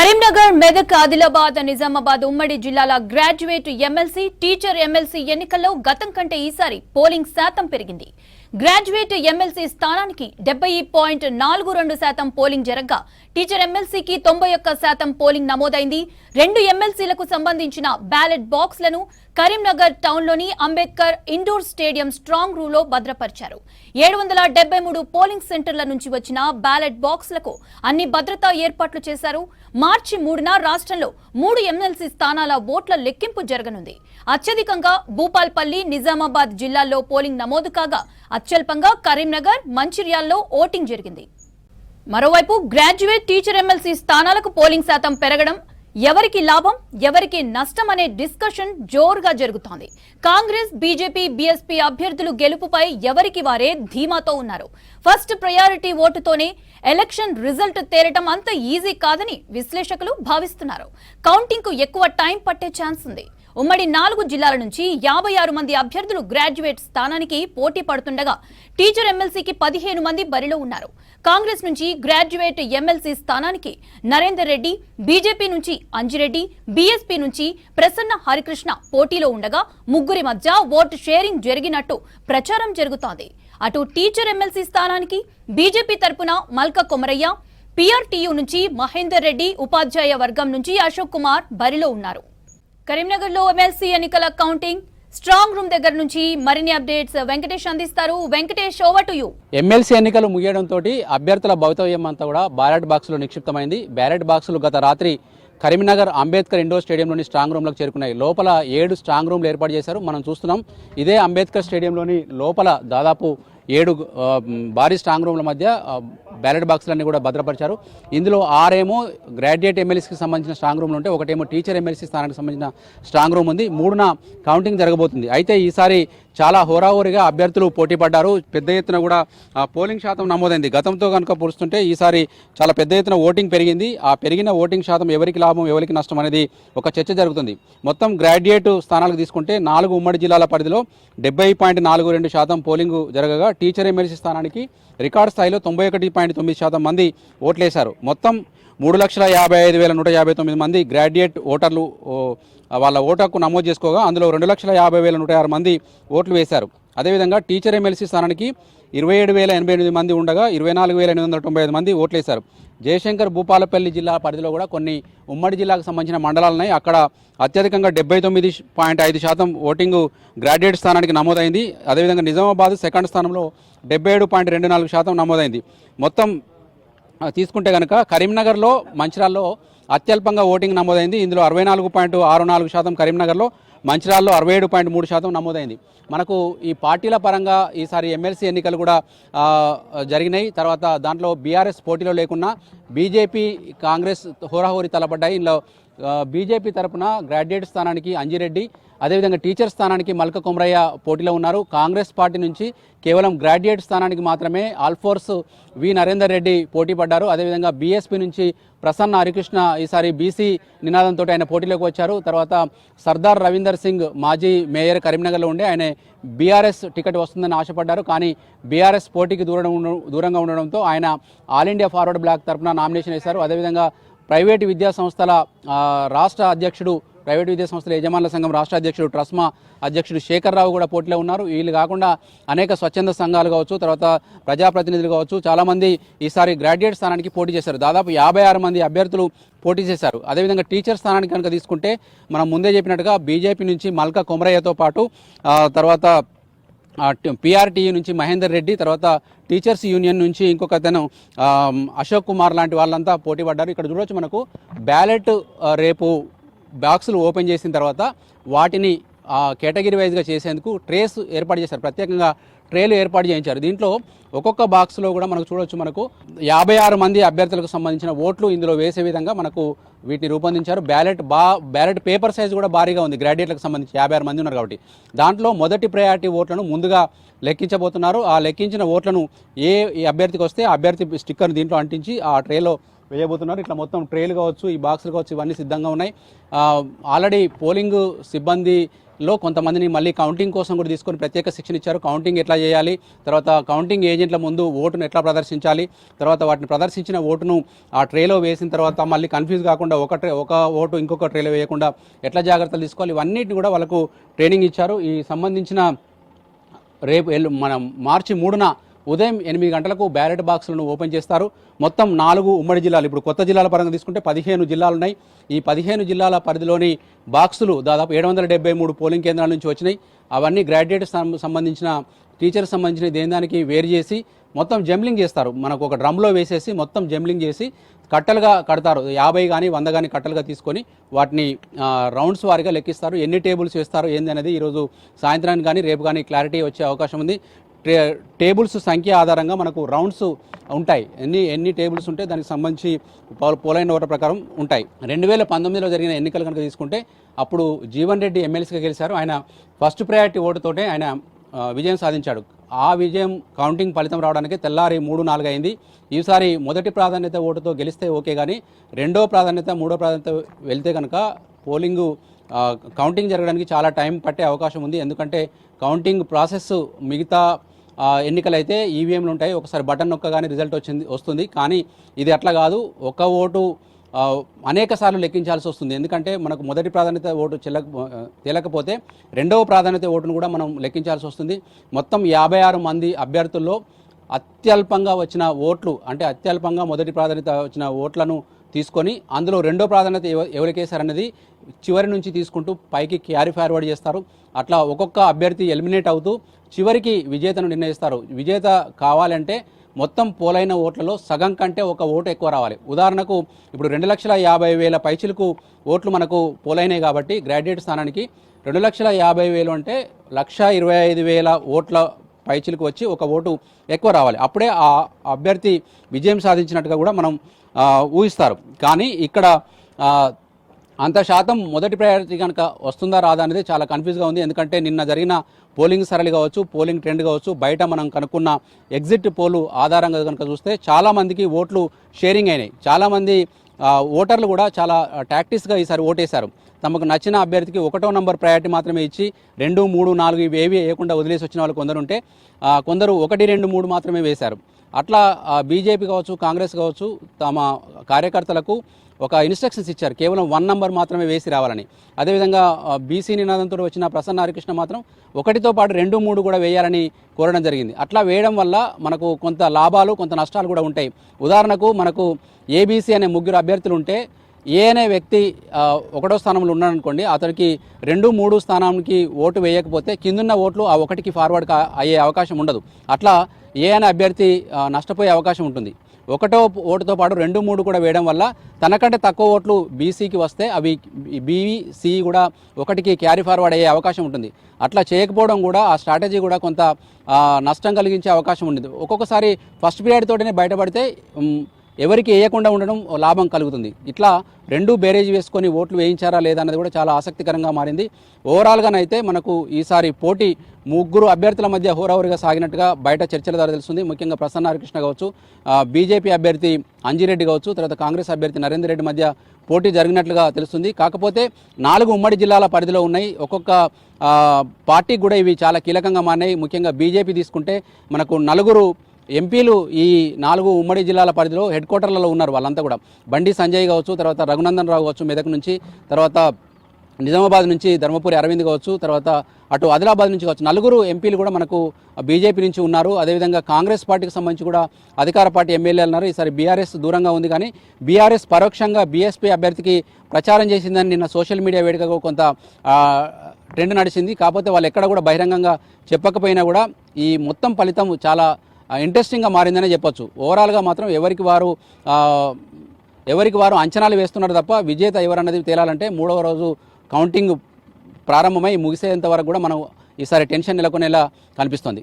కరీంనగర్ మెదక్ ఆదిలాబాద్ నిజామాబాద్ ఉమ్మడి జిల్లాల graduate MLC teacher MLC ఎన్నికల్లో గతం కంటే ఈసారి పోలింగ్ శాతం పెరిగింది. గ్రాడ్యుయేట్ ఎమ్మెల్సీ స్థానానికి డెబ్బై పాయింట్ నాలుగు రెండు శాతం పోలింగ్ జరగగా టీచర్ ఎమ్మెల్సీకి తొంభై ఒక్క శాతం పోలింగ్ నమోదైంది. రెండు ఎమ్మెల్సీలకు సంబంధించిన బ్యాలెట్ బాక్స్లను కరీంనగర్ టౌన్లోని అంబేద్కర్ ఇండోర్ స్టేడియం స్ట్రాంగ్ రూమ్లో భద్రపరిచారు. ఏడు వందల డెబ్బై మూడు పోలింగ్ సెంటర్ల నుంచి వచ్చిన బ్యాలెట్ బాక్స్లకు అన్ని భద్రతా ఏర్పాట్లు చేశారు. మార్చి మూడున రాష్ట్రంలో మూడు ఎమ్మెల్సీ స్థానాల ఓట్ల లెక్కింపు జరగనుంది. అత్యధికంగా భూపాల్పల్లి నిజామాబాద్ జిల్లాల్లో పోలింగ్ నమోదు కాగా అత్యల్పంగా కరీంనగర్ మంచిర్యాల్లో ఓటింగ్ జరిగింది. మరోవైపు గ్రాడ్యుయేట్ టీచర్ ఎమ్మెల్సీ స్థానాలకు పోలింగ్ శాతం పెరగడం ఎవరికి లాభం ఎవరికి నష్టం అనే డిస్కషన్ జోరుగా జరుగుతోంది. కాంగ్రెస్ బీజేపీ బీఎస్పీ అభ్యర్థులు గెలుపుపై ఎవరికి వారే ధీమాతో ఉన్నారు. ఫస్ట్ ప్రయారిటీ ఓటుతోనే ఎలక్షన్ రిజల్ట్ తేరటం అంత ఈజీ కాదని విశ్లేషకులు భావిస్తున్నారు. కౌంటింగ్కు ఎక్కువ టైం పట్టే ఛాన్స్ ఉంది. ఉమ్మడి నాలుగు జిల్లాల నుంచి యాభై ఆరు మంది అభ్యర్థులు గ్రాడ్యుయేట్ స్థానానికి పోటీ పడుతుండగా టీచర్ ఎమ్మెల్సీకి పదిహేను మంది బరిలో ఉన్నారు. కాంగ్రెస్ నుంచి గ్రాడ్యుయేట్ ఎమ్మెల్సీ స్థానానికి నరేందర్ రెడ్డి బీజేపీ నుంచి అంజిరెడ్డి బీఎస్పీ నుంచి ప్రసన్న హరికృష్ణ పోటీలో ఉండగా ముగ్గురి మధ్య ఓటు షేరింగ్ జరిగినట్టు ప్రచారం జరుగుతోంది. అటు టీచర్ ఎమ్మెల్సీ స్థానానికి బీజేపీ తరపున మల్క కొమరయ్య పీఆర్టీయూ నుంచి మహేందర్ రెడ్డి ఉపాధ్యాయ వర్గం నుంచి అశోక్ కుమార్ బరిలో ఉన్నారు. కరీంనగర్లో ఎమ్మెల్సీ ఎన్నికల కౌంటింగ్. స్ట్రాంగ్ రూమ్ దగ్గర నుంచి మరిన్ని అప్డేట్స్ వెంకటేష్ అందిస్తారు. Venkatesh over to you MLC ఎన్నికలు ముగియడంతో అభ్యర్థుల భవితవ్యం అంతా కూడా బ్యాలెట్ బాక్సులో నిక్షిప్తమైంది. బ్యాలెట్ బాక్సులు గత రాత్రి కరీంనగర్ అంబేద్కర్ ఇండోర్ స్టేడియంలోని స్ట్రాంగ్ రూమ్లకు చేరుకున్నాయి. లోపల ఏడు స్ట్రాంగ్ రూమ్లు ఏర్పాటు చేశారు. మనం చూస్తున్నాం ఇదే అంబేద్కర్ స్టేడియంలోని లోపల దాదాపు ఏడు భారీ స్ట్రాంగ్ రూమ్ల మధ్య బ్యాలెట్ బాక్సులన్నీ కూడా భద్రపరిచారు. ఇందులో ఆరేమో గ్రాడ్యుయేట్ ఎమ్మెల్సీకి సంబంధించిన స్ట్రాంగ్ రూమ్లు ఉంటే ఒకటేమో టీచర్ ఎమ్మెల్సీ స్థానానికి సంబంధించిన స్ట్రాంగ్ రూమ్ ఉంది. మూడున కౌంటింగ్ జరగబోతుంది. అయితే ఈసారి చాలా హోరాహోరీగా అభ్యర్థులు పోటీ పడ్డారు. పెద్ద ఎత్తున కూడా పోలింగ్ శాతం నమోదైంది. గతంతో కనుక పోలుస్తుంటే ఈసారి చాలా పెద్ద ఎత్తున ఓటింగ్ పెరిగింది. ఆ పెరిగిన ఓటింగ్ శాతం ఎవరికి లాభం ఎవరికి నష్టం అనేది ఒక చర్చ జరుగుతుంది. మొత్తం గ్రాడ్యుయేట్ స్థానాలకు తీసుకుంటే నాలుగు ఉమ్మడి జిల్లాల పరిధిలో డెబ్బై పాయింట్ నాలుగు రెండు శాతం పోలింగ్ జరగగా టీచర్ ఎమ్మెల్సీ స్థానానికి రికార్డు స్థాయిలో తొంభై ఒకటి పాయింట్ తొమ్మిది శాతం మంది ఓట్లేశారు. మొత్తం మూడు లక్షల యాభై ఐదు వేల నూట యాభై తొమ్మిది మంది గ్రాడ్యుయేట్ ఓటర్లు వాళ్ళ ఓటకు నమోదు చేసుకోగా అందులో రెండు లక్షల యాభై వేల నూట ఆరు మంది ఓట్లు వేశారు. అదేవిధంగా టీచర్ ఎమ్మెల్సీ స్థానానికి ఇరవై ఏడు వేల ఎనభై ఎనిమిది మంది ఉండగా ఇరవై నాలుగు వేల ఎనిమిది వందల తొంభై ఐదు మంది ఓట్లేశారు. జయశంకర్ భూపాలపల్లి జిల్లా పరిధిలో కూడా కొన్ని ఉమ్మడి జిల్లాకు సంబంధించిన మండలాలు ఉన్నాయి. అక్కడ అత్యధికంగా డెబ్బై తొమ్మిది పాయింట్ ఐదు శాతం ఓటింగు గ్రాడ్యుయేట్ స్థానానికి నమోదైంది. అదేవిధంగా నిజామాబాద్ సెకండ్ స్థానంలో డెబ్బై ఏడు పాయింట్ రెండు నాలుగు శాతం నమోదైంది. మొత్తం తీసుకుంటే కనుక కరీంనగర్లో మంచిర్యాలలో అత్యల్పంగా ఓటింగ్ నమోదైంది. ఇందులో అరవై నాలుగు పాయింట్ ఆరు నాలుగు శాతం కరీంనగర్లో మంచిర్యాలలో అరవై ఏడు పాయింట్ మూడు శాతం నమోదైంది. మనకు ఈ పార్టీల పరంగా ఈసారి ఎమ్మెల్సీ ఎన్నికలు కూడా జరిగినాయి. తర్వాత దాంట్లో బీఆర్ఎస్ పోటీలో లేకున్నా బీజేపీ కాంగ్రెస్ హోరాహోరీ తలపడ్డాయి. ఇందులో బీజేపీ తరపున గ్రాడ్యుయేట్ స్థానానికి అంజిరెడ్డి అదేవిధంగా టీచర్ స్థానానికి మల్క కొమరయ్య పోటీలో ఉన్నారు. కాంగ్రెస్ పార్టీ నుంచి కేవలం గ్రాడ్యుయేట్ స్థానానికి మాత్రమే ఆల్ఫోర్స్ వి నరేందర్ రెడ్డి పోటీ పడ్డారు. అదేవిధంగా బీఎస్పీ నుంచి ప్రసన్న హరికృష్ణ ఈసారి బీసీ నినాదంతో ఆయన పోటీలోకి వచ్చారు. తర్వాత సర్దార్ రవీందర్ సింగ్ మాజీ మేయర్ కరీంనగర్లో ఉండే ఆయన బీఆర్ఎస్ టికెట్ వస్తుందని ఆశపడ్డారు. కానీ బీఆర్ఎస్ పోటీకి దూరం దూరంగా ఉండడంతో ఆయన ఆల్ ఇండియా ఫార్వర్డ్ బ్లాక్ తరపున నామినేషన్ వేశారు. అదేవిధంగా ప్రైవేటు విద్యా సంస్థల రాష్ట్ర అధ్యక్షుడు ప్రైవేటు విద్యా సంస్థల యజమానుల సంఘం రాష్ట్ర అధ్యక్షుడు ట్రస్మా అధ్యక్షుడు శేఖర్ రావు కూడా పోటీలో ఉన్నారు. వీళ్ళు కాకుండా అనేక స్వచ్ఛంద సంఘాలు కావచ్చు తర్వాత ప్రజాప్రతినిధులు కావచ్చు చాలామంది ఈసారి గ్రాడ్యుయేట్ స్థానానికి పోటీ చేశారు. దాదాపు యాభై ఆరు మంది అభ్యర్థులు పోటీ చేశారు. అదేవిధంగా టీచర్ స్థానానికి కనుక తీసుకుంటే మనం ముందే చెప్పినట్టుగా బీజేపీ నుంచి మల్క కొమరయ్యతో పాటు తర్వాత పిఆర్టీయూ నుంచి మహేందర్ రెడ్డి తర్వాత టీచర్స్ యూనియన్ నుంచి ఇంకొక అతను అశోక్ కుమార్ లాంటి వాళ్ళంతా పోటీ పడ్డారు. ఇక్కడ చూడొచ్చు మనకు బ్యాలెట్ రేపు బాక్సులు ఓపెన్ చేసిన తర్వాత వాటిని కేటగిరీ వైజ్గా చేసేందుకు ట్రేస్ ఏర్పాటు చేశారు. ప్రత్యేకంగా ట్రేలు ఏర్పాటు చేయించారు. దీంట్లో ఒక్కొక్క బాక్స్లో కూడా మనకు చూడవచ్చు మనకు యాభై ఆరు మంది అభ్యర్థులకు సంబంధించిన ఓట్లు ఇందులో వేసే విధంగా మనకు వీటిని రూపొందించారు. బ్యాలెట్ బా బ్యాలెట్ పేపర్ సైజ్ కూడా భారీగా ఉంది. గ్రాడ్యుయేట్లకు సంబంధించి యాభై ఆరు మంది ఉన్నారు కాబట్టి. దాంట్లో మొదటి ప్రయారిటీ ఓట్లను ముందుగా లెక్కించబోతున్నారు. ఆ లెక్కించిన ఓట్లను ఏ అభ్యర్థికి వస్తే అభ్యర్థి స్టిక్కర్ దీంట్లో అంటించి ఆ ట్రేలో వేయబోతున్నారు. ఇట్లా మొత్తం ట్రేలు కావచ్చు ఈ బాక్సులు కావచ్చు ఇవన్నీ సిద్ధంగా ఉన్నాయి. ఆల్రెడీ పోలింగ్ సిబ్బంది లో కొంతమందిని మళ్ళీ కౌంటింగ్ కోసం కూడా తీసుకొని ప్రత్యేక శిక్షణ ఇచ్చారు. కౌంటింగ్ ఎట్లా చేయాలి తర్వాత కౌంటింగ్ ఏజెంట్ల ముందు ఓటును ఎట్లా ప్రదర్శించాలి తర్వాత వాటిని ప్రదర్శించిన ఓటును ఆ ట్రేలో వేసిన తర్వాత మళ్ళీ కన్ఫ్యూజ్ కాకుండా ఒక ట్రే ఒక ఓటు ఇంకొక ట్రేలో వేయకుండా ఎట్లా జాగ్రత్తలు తీసుకోవాలి ఇవన్నిటిని కూడా వాళ్ళకు ట్రైనింగ్ ఇచ్చారు. ఈ సంబంధించిన రేపు ఎల్లు మన మార్చి మూడున ఉదయం ఎనిమిది గంటలకు బ్యాలెట్ బాక్సులను ఓపెన్ చేస్తారు. మొత్తం నాలుగు ఉమ్మడి జిల్లాలు ఇప్పుడు కొత్త జిల్లాల పరంగా తీసుకుంటే పదిహేను జిల్లాలు ఉన్నాయి ఈ పదిహేను జిల్లాల పరిధిలోని బాక్సులు దాదాపు ఏడు వందల డెబ్బై మూడు పోలింగ్ కేంద్రాల నుంచి వచ్చినాయి. అవన్నీ గ్రాడ్యుయేట్ సంబంధించిన టీచర్ సంబంధించిన దేని దానికి వేరు చేసి మొత్తం జంబ్లింగ్ చేస్తారు. మనకు ఒక డ్రమ్లో వేసేసి మొత్తం జంబ్లింగ్ చేసి కట్టలుగా కడతారు. యాభై కానీ వంద కానీ కట్టలుగా తీసుకొని వాటిని రౌండ్స్ వారిగా లెక్కిస్తారు. ఎన్ని టేబుల్స్ వేస్తారు ఏంది అనేది ఈరోజు సాయంత్రానికి కానీ రేపు కానీ క్లారిటీ వచ్చే అవకాశం ఉంది. టేబుల్స్ సంఖ్య ఆధారంగా మనకు రౌండ్స్ ఉంటాయి. ఎన్ని ఎన్ని టేబుల్స్ ఉంటే దానికి సంబంధించి పోలైన ఓటర్ ప్రకారం ఉంటాయి. రెండు వేల పంతొమ్మిదిలో జరిగిన ఎన్నికలు కనుక తీసుకుంటే అప్పుడు జీవన్ రెడ్డి ఎమ్మెల్సీగా గెలిచారు. ఆయన ఫస్ట్ ప్రయారిటీ ఓటుతోటే ఆయన విజయం సాధించాడు. ఆ విజయం కౌంటింగ్ ఫలితం రావడానికి తెల్లారి మూడు నాలుగు అయింది ఈసారి మొదటి ప్రాధాన్యత ఓటుతో గెలిస్తే ఓకే కానీ రెండో ప్రాధాన్యత మూడో ప్రాధాన్యత వెళ్తే కనుక పోలింగు కౌంటింగ్ జరగడానికి చాలా టైం పట్టే అవకాశం ఉంది. ఎందుకంటే కౌంటింగ్ ప్రాసెస్ మిగతా ఎన్నికలైతే ఈవీఎంలు ఉంటాయి ఒకసారి బటన్ నొక్కగానే రిజల్ట్ వచ్చింది వస్తుంది. కానీ ఇది అట్లా కాదు. ఒక ఓటు అనేక సార్లు లెక్కించాల్సి వస్తుంది. ఎందుకంటే మనకు మొదటి ప్రాధాన్యత ఓటు చెల్లక తేలకపోతే రెండవ ప్రాధాన్యత ఓటును కూడా మనం లెక్కించాల్సి వస్తుంది. మొత్తం యాభై ఆరు మంది అభ్యర్థుల్లో అత్యల్పంగా వచ్చిన ఓట్లు అంటే అత్యల్పంగా మొదటి ప్రాధాన్యత వచ్చిన ఓట్లను తీసుకొని అందులో రెండో ప్రాధాన్యత ఎవరికేశారన్నది చివరి నుంచి తీసుకుంటూ పైకి క్యారీ ఫార్వర్డ్ చేస్తారు. అట్లా ఒక్కొక్క అభ్యర్థి ఎలిమినేట్ అవుతూ చివరికి విజేతను నిర్ణయిస్తారు. విజేత కావాలంటే మొత్తం పోలైన ఓట్లలో సగం కంటే ఒక ఓటు ఎక్కువ రావాలి. ఉదాహరణకు ఇప్పుడు రెండు లక్షల యాభై వేల పైచిలకు ఓట్లు మనకు పోలైనాయి కాబట్టి గ్రాడ్యుయేట్ స్థానానికి రెండు లక్షల యాభై వేలు అంటే లక్ష ఇరవై ఐదు వేల ఓట్ల పైచిలకు వచ్చి ఒక ఓటు ఎక్కువ రావాలి. అప్పుడే ఆ అభ్యర్థి విజయం సాధించినట్టుగా కూడా మనం ఊహిస్తారు. కానీ ఇక్కడ అంత శాతం మొదటి ప్రయారిటీ కనుక వస్తుందా రాదా అనేది చాలా కన్ఫ్యూజ్గా ఉంది. ఎందుకంటే నిన్న జరిగిన పోలింగ్ సరళి కావచ్చు పోలింగ్ ట్రెండ్ కావచ్చు బయట మనం కనుక్కున్న ఎగ్జిట్ పోలు ఆధారంగా కనుక చూస్తే చాలామందికి ఓట్లు షేరింగ్ అయినాయి. చాలామంది ఓటర్లు కూడా చాలా టాక్టిక్స్గా ఈసారి ఓటేశారు. తమకు నచ్చిన అభ్యర్థికి ఒకటో నంబర్ ప్రయారిటీ మాత్రమే ఇచ్చి రెండు మూడు నాలుగు ఇవి ఏవి వేయకుండా వదిలేసి వచ్చిన వాళ్ళు కొందరు ఉంటే కొందరు ఒకటి రెండు మూడు మాత్రమే వేశారు. అట్లా బీజేపీ కావచ్చు కాంగ్రెస్ కావచ్చు తమ కార్యకర్తలకు ఒక ఇన్స్ట్రక్షన్స్ ఇచ్చారు. కేవలం వన్ నంబర్ మాత్రమే వేసి రావాలని. అదేవిధంగా బీసీ నినాదంతో వచ్చిన ప్రసన్న హరికృష్ణ మాత్రం ఒకటితో పాటు రెండు మూడు కూడా వేయాలని కోరడం జరిగింది. అట్లా వేయడం వల్ల మనకు కొంత లాభాలు కొంత నష్టాలు కూడా ఉంటాయి. ఉదాహరణకు మనకు ఏబీసీ అనే ముగ్గురు అభ్యర్థులు ఉంటే ఏ అనే వ్యక్తి ఒకటో స్థానంలో ఉన్నాడనుకోండి అతనికి రెండు మూడు స్థానానికి ఓటు వేయకపోతే కిందున్న ఓట్లు ఆ ఒకటికి ఫార్వర్డ్ అయ్యే అవకాశం ఉండదు. అట్లా ఏ అనే అభ్యర్థి నష్టపోయే అవకాశం ఉంటుంది. ఒకటో ఓటుతో పాటు రెండు మూడు కూడా వేయడం వల్ల తనకంటే తక్కువ ఓట్లు బీసీకి వస్తే అవి బీవీ సి కూడా ఒకటికి క్యారీ ఫార్వర్డ్ అయ్యే అవకాశం ఉంటుంది. అట్లా చేయకపోవడం కూడా ఆ స్ట్రాటజీ కూడా కొంత నష్టం కలిగించే అవకాశం ఉండదు. ఒక్కొక్కసారి ఫస్ట్ పీరియడ్ తోటనే బయటపడితే ఎవరికి వేయకుండా ఉండడం లాభం కలుగుతుంది. ఇట్లా రెండు బేరేజ్ వేసుకొని ఓట్లు వేయించారా లేదా అన్నది కూడా చాలా ఆసక్తికరంగా మారింది. ఓవరాల్గానైతే మనకు ఈసారి పోటీ ముగ్గురు అభ్యర్థుల మధ్య హోరాహోరీగా సాగినట్టుగా బయట చర్చల ద్వారా తెలుస్తుంది. ముఖ్యంగా ప్రసన్న హరికృష్ణ కావచ్చు బీజేపీ అభ్యర్థి అంజిరెడ్డి కావచ్చు తర్వాత కాంగ్రెస్ అభ్యర్థి నరేందర్ రెడ్డి మధ్య పోటీ జరిగినట్లుగా తెలుస్తుంది. కాకపోతే నాలుగు ఉమ్మడి జిల్లాల పరిధిలో ఉన్నాయి. ఒక్కొక్క పార్టీ కూడా ఇవి చాలా కీలకంగా మారినాయి. ముఖ్యంగా బీజేపీ తీసుకుంటే మనకు నలుగురు ఎంపీలు ఈ నాలుగు ఉమ్మడి జిల్లాల పరిధిలో హెడ్ క్వార్టర్లలో ఉన్నారు వాళ్ళంతా కూడా. బండి సంజయ్ కావచ్చు తర్వాత రఘునందన్ రావు కావచ్చు మెదక్ నుంచి తర్వాత నిజామాబాద్ నుంచి ధర్మపురి అరవింద్ కావచ్చు తర్వాత అటు ఆదిలాబాద్ నుంచి కావచ్చు. నలుగురు ఎంపీలు కూడా మనకు బీజేపీ నుంచి ఉన్నారు. అదేవిధంగా కాంగ్రెస్ పార్టీకి సంబంధించి కూడా అధికార పార్టీ ఎమ్మెల్యేలు ఉన్నారు. ఈసారి బీఆర్ఎస్ దూరంగా ఉంది కానీ బీఆర్ఎస్ పరోక్షంగా బీఎస్పీ అభ్యర్థికి ప్రచారం చేసిందని నిన్న సోషల్ మీడియా వేడుకగా కొంత ట్రెండ్ నడిచింది. కాకపోతే వాళ్ళు ఎక్కడ కూడా బహిరంగంగా చెప్పకపోయినా కూడా ఈ మొత్తం ఫలితం చాలా ఇంట్రెస్టింగ్గా మారిందనే చెప్పొచ్చు. ఓవరాల్గా మాత్రం ఎవరికి వారు ఎవరికి వారు అంచనాలు వేస్తున్నారు తప్ప విజేత ఎవరన్నది తేలాలంటే మూడవ రోజు కౌంటింగ్ ప్రారంభమై ముగిసేంత వరకు కూడా మనం ఈసారి టెన్షన్ నెలకొనేలా కనిపిస్తుంది.